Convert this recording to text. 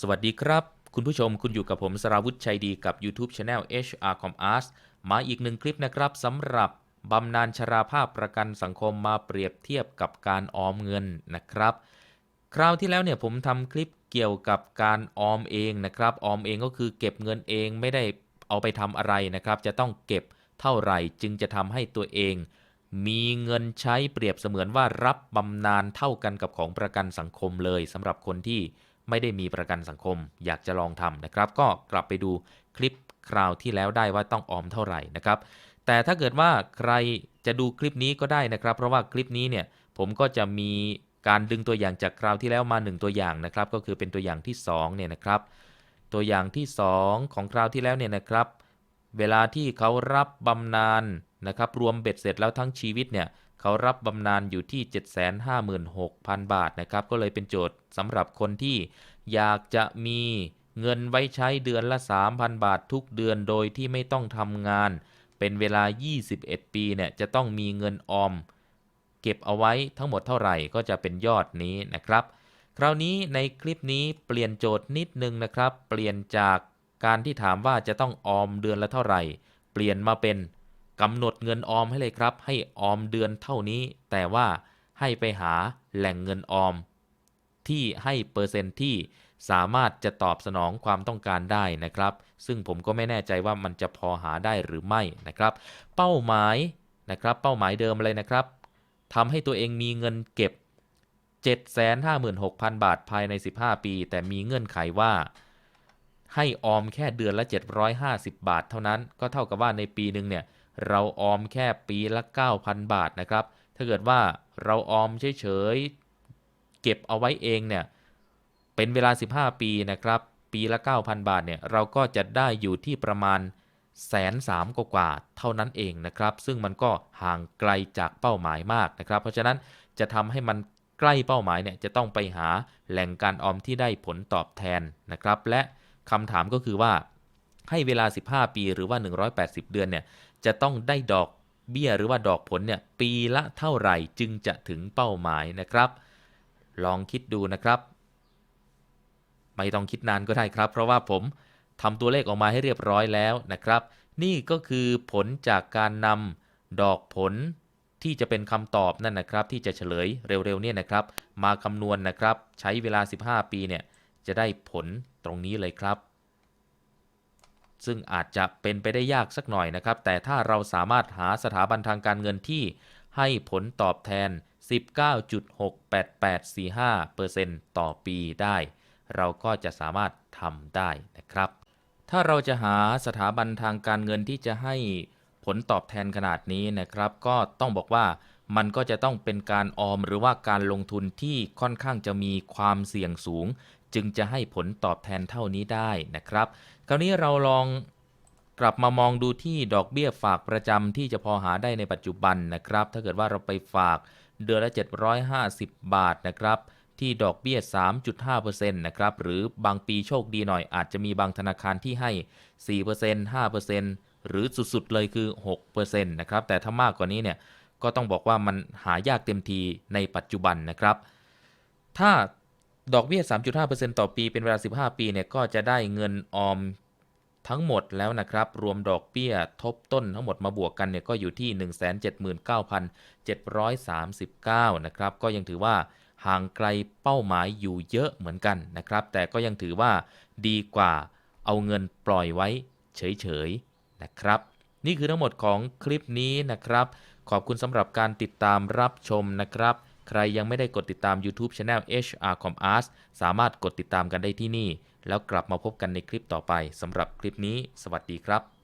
สวัสดีครับ คุณผู้ชมคุณอยู่กับผมสราวุธชัยดีกับ YouTube Channel HR Com Arts มาอีกหนึ่งคลิปนะครับสำหรับบำนาญชราภาพประกันสังคมมาเปรียบเทียบกับการออมเงินนะครับ คราวที่แล้วเนี่ยผมทำคลิปเกี่ยวกับการออมเองนะครับออมเองก็คือเก็บเงินเองไม่ได้เอาไปทำอะไรนะครับ จะต้องเก็บเท่าไหร่จึงจะทำให้ตัวเอง มีเงินใช้เปรียบเสมือนว่ารับบำนาญเท่ากันกับของประกันสังคมเลยสำหรับคนที่ ไม่ได้มีประกันสังคม อยากจะลองทำนะครับ ก็กลับไปดูคลิปคราวที่แล้วได้ว่าต้องออมเท่าไหร่นะครับ แต่ถ้าเกิดว่าใครจะดูคลิปนี้ก็ได้นะครับ เพราะว่าคลิปนี้เนี่ยผมก็จะมีการดึงตัวอย่างจากคราวที่แล้วมา 1 ตัวอย่างนะครับ ก็คือเป็นตัวอย่างที่2เนี่ยนะครับ ตัวอย่างที่ 2 ของคราวที่แล้วเนี่ยนะครับ เวลาที่เขารับบำนาญนะครับ รวมเบ็ดเสร็จแล้วทั้งชีวิตเนี่ย เขารับบำนาญอยู่ที่ 756,000 บาทนะครับ ก็เลยเป็นโจทย์สำหรับคนที่อยากจะมีเงินไว้ใช้เดือนละ 3,000 บาททุกเดือนโดยที่ไม่ต้องทำงาน เป็นเวลา 21 ปีเนี่ยจะต้องมีเงินออม เก็บเอาไว้ทั้งหมดเท่าไหร่ก็จะเป็นยอดนี้นะครับ คราวนี้ในคลิปนี้เปลี่ยนโจทย์นิดนึงนะครับ เปลี่ยนจากการที่ถามว่าจะต้องออมเดือนละเท่าไหร่ เปลี่ยนมาเป็น กำหนดเงินออมให้เลยครับ ให้ออมเดือนเท่านี้ แต่ว่าให้ไปหาแหล่งเงินออม ที่ให้เปอร์เซ็นต์ที่สามารถจะตอบสนองความต้องการได้นะครับ ซึ่งผมก็ไม่แน่ใจว่ามันจะพอหาได้หรือไม่นะครับ เป้าหมายนะครับ เป้าหมายเดิมเลยนะครับทำให้ตัวเองมีเงินเก็บ 756,000 บาทภายใน 15 ปี แต่มีเงื่อนไขว่า ให้ออมแค่เดือนละ 750 บาท เท่านั้นก็เท่ากับว่าในปีหนึ่งเนี่ย เราออมแค่ปีละ 9,000 บาทนะครับ ถ้าเกิดว่าเราออมเฉยๆ เก็บเอาไว้เองเนี่ย เป็นเวลา 15 ปีนะครับ ปีละ 9,000 บาทเนี่ย เราก็จะได้อยู่ที่ประมาณแสนสามกว่าเท่านั้นเองนะครับ ซึ่งมันก็ห่างไกลจากเป้าหมายมากนะครับ เพราะฉะนั้นจะทำให้มันใกล้เป้าหมายเนี่ยจะต้องไปหาแหล่งการออมที่ได้ผลตอบแทนนะครับ และคำถามก็คือว่าให้เวลา 15 ปีหรือว่า 180 เดือนเนี่ย จะต้องได้ดอกเบี้ยหรือว่าดอกผลเนี่ยปีละเท่าไหร่จึงจะถึงเป้าหมายนะครับ ลองคิดดูนะครับ ไม่ต้องคิดนานก็ได้ครับ เพราะว่าผมทำตัวเลขออกมาให้เรียบร้อยแล้วนะครับ นี่ก็คือผลจากการนำดอกผลที่จะเป็นคำตอบนั่นนะครับ ที่จะเฉลยเร็วๆเนี่ยนะครับ มาคำนวณนะครับ ใช้เวลา 15 ปีเนี่ยจะได้ผลตรงนี้เลยครับ ซึ่งอาจจะเป็นไปได้ยากสักหน่อยนะครับ แต่ถ้าเราสามารถหาสถาบันทางการเงินที่ให้ผลตอบแทน 19.68845%ต่อปีได้ เราก็จะสามารถทำได้นะครับ ถ้าเราจะหาสถาบันทางการเงินที่จะให้ผลตอบแทนขนาดนี้นะครับ ก็ต้องบอกว่ามันก็จะต้องเป็นการออมหรือว่าการลงทุนที่ค่อนข้างจะมีความเสี่ยงสูง จึงจะให้ผลตอบแทนเท่านี้ได้นะครับ คราวนี้เราลองกลับมามองดูที่ดอกเบี้ยฝากประจำที่จะพอหาได้ในปัจจุบันนะครับ ถ้าเกิดว่าเราไปฝากเดือนละ 750 บาทนะครับ ที่ดอกเบี้ย 3.5%นะครับ หรือบางปีโชคดีหน่อย อาจจะมีบางธนาคารที่ให้ 4% 5%หรือสุดๆเลยคือ 6%นะครับ แต่ถ้ามากกว่านี้เนี่ย ก็ต้องบอกว่ามันหายากเต็มทีในปัจจุบันนะครับ ถ้า ดอกเบี้ย 3.5%ต่อปีเป็นเวลา 15 ปีเนี่ยก็จะได้เงินออมทั้งหมดแล้วนะครับ รวมดอกเบี้ยทบต้นทั้งหมดมาบวกกันเนี่ยก็อยู่ที่ 179,739 นะครับ ก็ยังถือว่าห่างไกลเป้าหมายอยู่เยอะเหมือนกันนะครับ แต่ก็ยังถือว่าดีกว่าเอาเงินปล่อยไว้เฉยๆนะครับ นี่คือทั้งหมดของคลิปนี้นะครับ ขอบคุณสำหรับการติดตามรับชมนะครับ ใครยังไม่ได้กดติดตาม YouTube Channel HR Com Arts สามารถกดติดตามกันได้ที่นี่ แล้วกลับมาพบกันในคลิปต่อไปสำหรับคลิปนี้ สวัสดีครับ